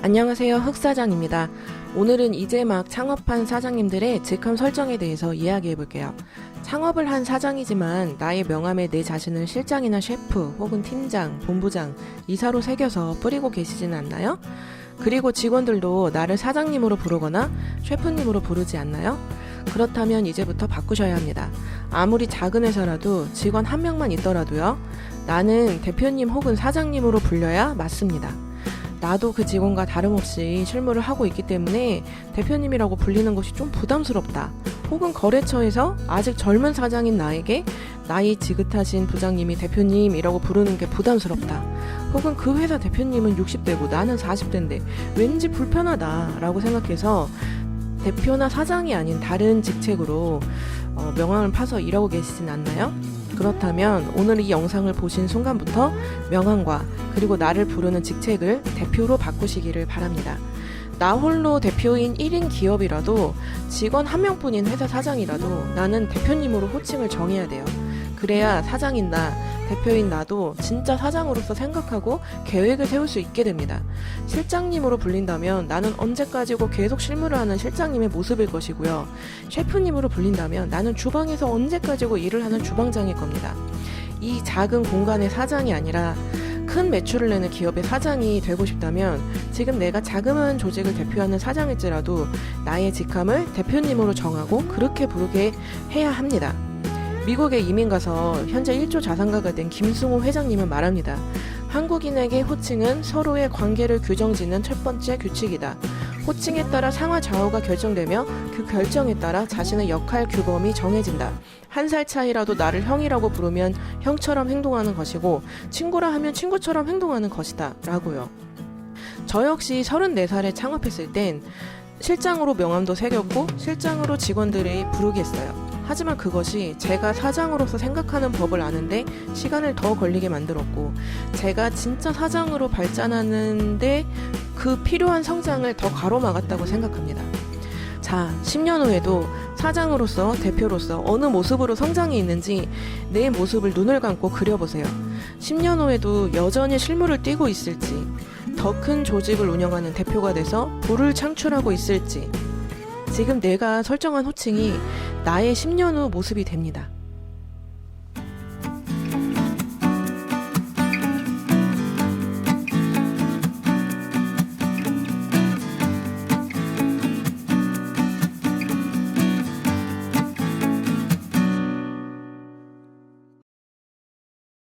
안녕하세요. 흑사장입니다. 오늘은 이제 막 창업한 사장님들의 직함 설정에 대해서 이야기해 볼게요. 창업을 한 사장이지만 나의 명함에 내 자신을 실장이나 셰프 혹은 팀장, 본부장, 이사로 새겨서 뿌리고 계시진 않나요? 그리고 직원들도 나를 사장님으로 부르거나 셰프님으로 부르지 않나요? 그렇다면 이제부터 바꾸셔야 합니다. 아무리 작은 회사라도 직원 한 명만 있더라도요. 나는 대표님 혹은 사장님으로 불려야 맞습니다. 나도 그 직원과 다름없이 실무를 하고 있기 때문에 대표님이라고 불리는 것이 좀 부담스럽다. 혹은 거래처에서 아직 젊은 사장인 나에게 나이 지긋하신 부장님이 대표님이라고 부르는 게 부담스럽다. 혹은 그 회사 대표님은 60대고 나는 40대인데 왠지 불편하다라고 생각해서 대표나 사장이 아닌 다른 직책으로 어, 명함을 파서 일하고 계시진 않나요? 그렇다면 오늘 이 영상을 보신 순간부터 명함과 그리고 나를 부르는 직책을 대표로 바꾸시기를 바랍니다. 나 홀로 대표인 1인 기업이라도 직원 한 명뿐인 회사 사장이라도 나는 대표님으로 호칭을 정해야 돼요. 그래야 사장인 나, 대표인 나도 진짜 사장으로서 생각하고 계획을 세울 수 있게 됩니다. 실장님으로 불린다면 나는 언제까지고 계속 실무를 하는 실장님의 모습일 것이고요. 셰프님으로 불린다면 나는 주방에서 언제까지고 일을 하는 주방장일 겁니다. 이 작은 공간의 사장이 아니라 큰 매출을 내는 기업의 사장이 되고 싶다면 지금 내가 자그마한 조직을 대표하는 사장일지라도 나의 직함을 대표님으로 정하고 그렇게 부르게 해야 합니다. 미국에 이민 가서 현재 1조 자산가가 된 김승호 회장님은 말합니다. 한국인에게 호칭은 서로의 관계를 규정짓는 첫 번째 규칙이다. 호칭에 따라 상하 좌우가 결정되며 그 결정에 따라 자신의 역할 규범이 정해진다. 한 살 차이라도 나를 형이라고 부르면 형처럼 행동하는 것이고 친구라 하면 친구처럼 행동하는 것이다. 라고요. 저 역시 34살에 창업했을 땐 실장으로 명함도 새겼고 실장으로 직원들이 부르게 했어요. 하지만 그것이 제가 사장으로서 생각하는 법을 아는데 시간을 더 걸리게 만들었고 제가 진짜 사장으로 발전하는데 그 필요한 성장을 더 가로막았다고 생각합니다. 자, 10년 후에도 사장으로서 대표로서 어느 모습으로 성장이 있는지 내 모습을 눈을 감고 그려보세요. 10년 후에도 여전히 실무를 뛰고 있을지, 더 큰 조직을 운영하는 대표가 돼서 부를 창출하고 있을지, 지금 내가 설정한 호칭이 나의 10년 후 모습이 됩니다.